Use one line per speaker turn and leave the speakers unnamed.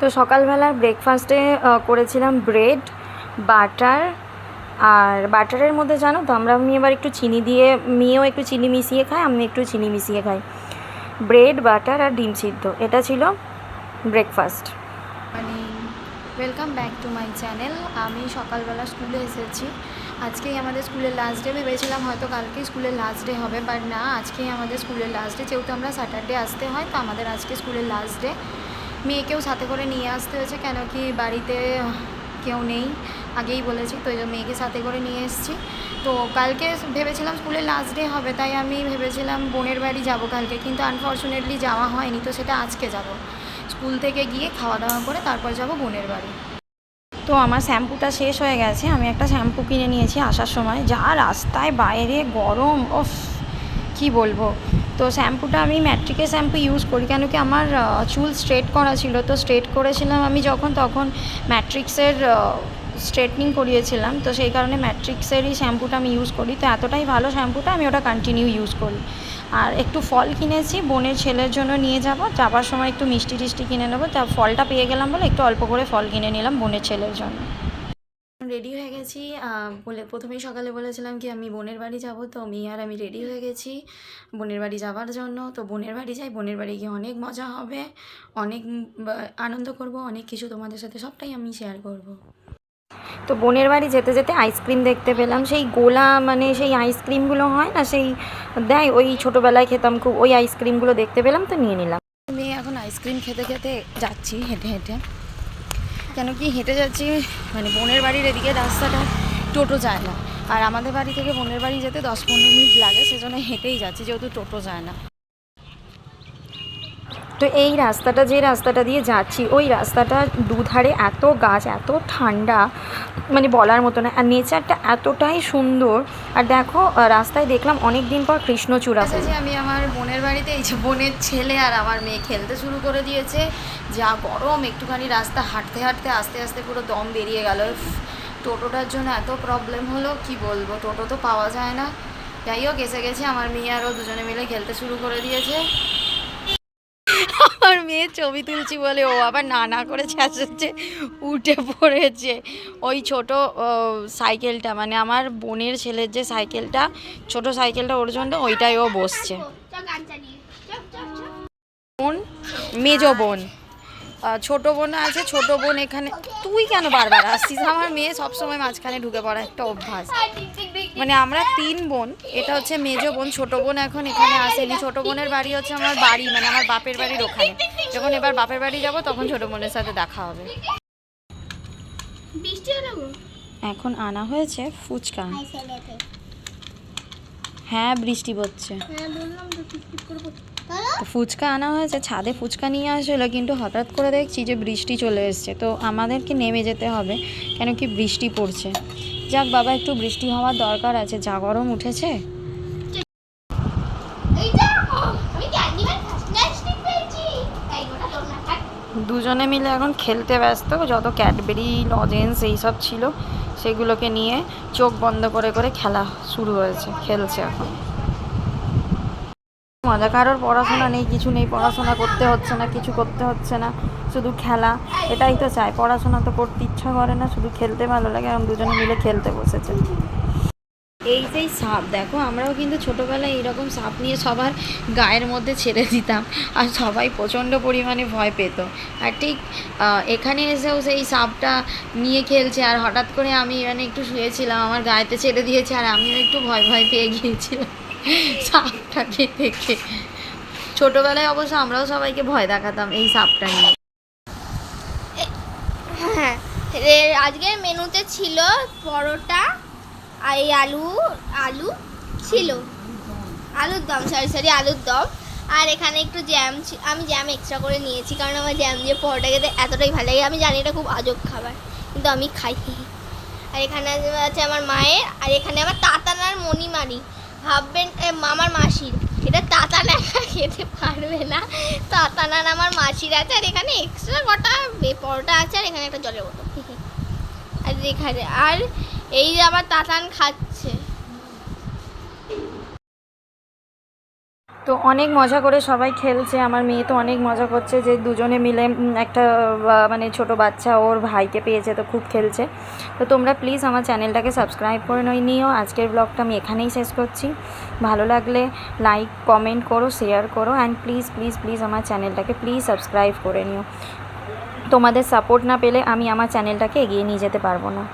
তো সকালবেলার ব্রেকফাস্টে করেছিলাম ব্রেড বাটার আর বাটারের মধ্যে জানো তো, আমরা আমি এবার একটু চিনি দিয়ে, মেয়েও একটু চিনি মিশিয়ে খাই আমি একটু চিনি মিশিয়ে খাই। ব্রেড বাটার আর ডিম সিদ্ধ, এটা ছিল breakfast welcome back to my channel আমি সকালবেলা স্কুলে এসেছি। আজকেই আমাদের স্কুলের লাস্ট ডে ভেবেছিলাম হয়তো কালকেই স্কুলের লাস্ট ডে হবে বাট না, আজকেই আমাদের স্কুলের লাস্ট ডে যেহেতু আমরা স্যাটারডে আসতে হয়, তো আমাদের আজকে স্কুলের লাস্ট ডে মেয়েকেও সাথে করে নিয়ে আসতে হয়েছে, কেন কি বাড়িতে কেউ নেই। আগেই বলেছি তো মেয়েকে সাথে করে নিয়ে এসেছি। তো কালকে ভেবেছিলাম স্কুলের লাস্ট ডে হবে, তাই আমি ভেবেছিলাম বোনের বাড়ি যাব কালকে, কিন্তু আনফর্চুনেটলি যাওয়া হয়নি, তো সেটা আজকে যাব। স্কুল থেকে গিয়ে খাওয়া দাওয়া করে তারপর যাব বোনের বাড়ি। তো আমার শ্যাম্পুটা শেষ হয়ে গেছে, আমি একটা শ্যাম্পু কিনে নিয়েছি আসার সময়, যা রাস্তায় বাইরে গরম ওফ কি বলব? তো শ্যাম্পুটা আমি ম্যাট্রিকের শ্যাম্পু ইউজ করি, কেন কি আমার চুল স্ট্রেট করা ছিল। তো স্ট্রেট করেছিলাম আমি যখন, তখন ম্যাট্রিক্সের স্ট্রেটনিং করিয়েছিলাম। তো সেই কারণে ম্যাট্রিক্সেরই শ্যাম্পুটা আমি ইউজ করি। তো এতটাই ভালো শ্যাম্পুটা আমি ওটা কন্টিনিউ ইউজ করি। আর একটু ফল কিনেছি, বোনের ছেলের জন্য নিয়ে যাব। যাবার সময় একটু মিষ্টি টিষ্টি কিনে নেব। তা ফলটা পেয়ে গেলাম বলে একটু অল্প করে ফল কিনে নিলাম বোনের ছেলের জন্য। রেডি হয়ে গেছি। বলে প্রথমেই সকালে বলেছিলাম কি, আমি বোনের বাড়ি যাব, তো আমি আর আমি রেডি হয়ে গেছি। বোনের বাড়ি যাওয়ার জন্য, তো বোনের বাড়ি যাই, বোনের বাড়ি গিয়ে অনেক মজা হবে, অনেক আনন্দ করব, অনেক কিছু তোমাদের সাথে সবটাই আমি শেয়ার করব। তো বোনের বাড়ি যেতে যেতে আইসক্রিম দেখতে পেলাম, সেই গোলা মানে সেই আইসক্রিমগুলো হয় না, সেই দেয়, ওই ছোটোবেলায় খেতাম খুব, ওই আইসক্রিমগুলো দেখতে পেলাম, তো নিয়ে নিলাম। মেয়ে এখন আইসক্রিম খেতে খেতে যাচ্ছি, হেঁটে হেঁটে। কেন কি হেঁটে যাচ্ছি মানে বোনের বাড়ির এদিকে রাস্তাটা টোটো যায় না। আর আমাদের বাড়ি থেকে বোনের বাড়ি যেতে দশ পনেরো মিনিট লাগে, সেজন্য হেঁটেই যাচ্ছি, যেহেতু টোটো যায় না। তো এই রাস্তাটা যে রাস্তাটা দিয়ে যাচ্ছি ওই রাস্তাটা দুধারে এত গাছ এত ঠান্ডা মানে বলার মতো না। আর নেচারটা এতটাই সুন্দর। আর দেখো রাস্তায় দেখলাম অনেক দিন পর কৃষ্ণচূড়া যে আমি আমার বোনের বাড়িতে এই যে বোনের ছেলে আর আমার মেয়ে খেলতে শুরু করে দিয়েছে। যা গরম একটুখানি রাস্তা হাঁটতে হাঁটতে আস্তে আস্তে পুরো দম বেরিয়ে গেল। টোটোটার জন্য এত প্রবলেম হলো কি বলব? টোটো তো পাওয়া যায় না। যাই হোক এসে গেছে আমার মেয়ে আরও দুজনে মিলে খেলতে শুরু করে দিয়েছে। মেয়ে ছবি তুলছি বলে ও আবার না না করে চেঁচাচ্ছে উঠে পড়েছে। ওই ছোট সাইকেলটা মানে আমার বোনের ছেলের যে সাইকেলটা ছোট সাইকেলটা ওর জন্য ওইটাই ও বসছে। বোন মেজ বোন। ছোট বোন আছে ছোট বোন এখানে। তুই কেন বারবার আসছিস? আমার মেয়ে সবসময় মাঝখানে ঢুকে পড়া একটা অভ্যাস। মানে আমরা তিন বোন এটা হচ্ছে মেজ বোন ছোট বোন এখন এখানে আসেনি। ছোট বোনের বাড়ি হচ্ছে আমার বাড়ি মানে আমার বাপের বাড়ির ওখানে। যখন এবার বাপের বাড়ি যাব তখন ছোট বোনের সাথে দেখা হবে। এখন আনা হয়েছে ফুচকা। হ্যাঁ বৃষ্টি পড়ছে।
হ্যাঁ বললাম তো করব
তো ফুচকা আনা হয়েছে, ছাদে ফুচকা নিয়ে আসছিল, কিন্তু হঠাৎ করে দেখছি যে বৃষ্টি চলে এসছে। তো আমাদেরকে নেমে যেতে হবে, কেন কি বৃষ্টি পড়ছে। যাক বাবা, একটু বৃষ্টি হওয়ার দরকার আছে, যা গরম উঠেছে। দুজনে মিলে এখন খেলতে ব্যস্ত, যত ক্যাডবেরি লজেন্স এইসব ছিল, সেগুলোকে নিয়ে চোখ বন্ধ করে করে খেলা শুরু হয়েছে, খেলছে এখন। মজা। কারোর পড়াশোনা নেই, কিছু নেই, পড়াশোনা করতে হচ্ছে না, কিছু করতে হচ্ছে না, শুধু খেলা। এটাই তো চাই, পড়াশোনা তো করতে ইচ্ছা করে না, শুধু খেলতে ভালো লাগে এখন দুজনে মিলে খেলতে বসেছে। এই যেই সাপ, দেখো, আমরাও কিন্তু ছোটোবেলায় এইরকম সাপ নিয়ে সবার গায়ের মধ্যে ছেড়ে দিতাম, আর সবাই প্রচণ্ড পরিমাণে ভয় পেত। আর ঠিক এখানে এসেও সেই সাপটা নিয়ে খেলছে, আর হঠাৎ করে আমি মানে একটু শুয়েছিলাম, আমার গায়েতে ছেড়ে দিয়েছে, আর আমিও একটু ভয় ভয় পেয়ে গিয়েছিলাম। সাপটাকে দেখে। ছোটোবেলায় অবশ্য আমরাও সবাইকে ভয় দেখাতাম এই সাপটা নিয়ে।
হ্যাঁ আজকের মেনুতে ছিল পরোটা আর এই আলু আলু ছিল। আলুর দম সরি সরি আলুর দম। আর এখানে একটু জ্যাম আমি জ্যাম এক্সট্রা করে নিয়েছি, কারণ আমার জ্যাম দিয়ে পরোটা খেতে এতটাই ভালো লাগে। আমি জানি এটা খুব আজব খাবার, কিন্তু আমি খাই। আর এখানে আছে আমার মায়ের, আর এখানে আমার তাতানার মণিমারি ভাববেন আমার মাসির। এটা তাতানা খেতে পারবে না। তাতানার আমার মাসির আছে, আর এখানে এক্সট্রা কটা পরোটা আছে, আর এখানে একটা জলের বোতল। আর এখানে আর এই যে আমার তাতান খাচ্ছে
তো অনেক মজা করে সবাই খেলছে। আমার মেয়ে তো অনেক মজা করছে যে দুজনে মিলে একটা মানে ছোট বাচ্চা ওর ভাইকে পেয়েছে তো খুব খেলছে। তো তোমরা প্লিজ আমার চ্যানেলটাকে সাবস্ক্রাইব করে নই নিও। আজকের ব্লগটা আমি এখানেই শেষ করছি। ভালো লাগলে লাইক কমেন্ট করো শেয়ার করো অ্যান্ড প্লিজ প্লিজ প্লিজ আমার চ্যানেলটাকে প্লিজ সাবস্ক্রাইব করে নিও। তোমাদের সাপোর্ট না পেলে আমি আমার চ্যানেলটাকে এগিয়ে নিয়ে যেতে পারব না।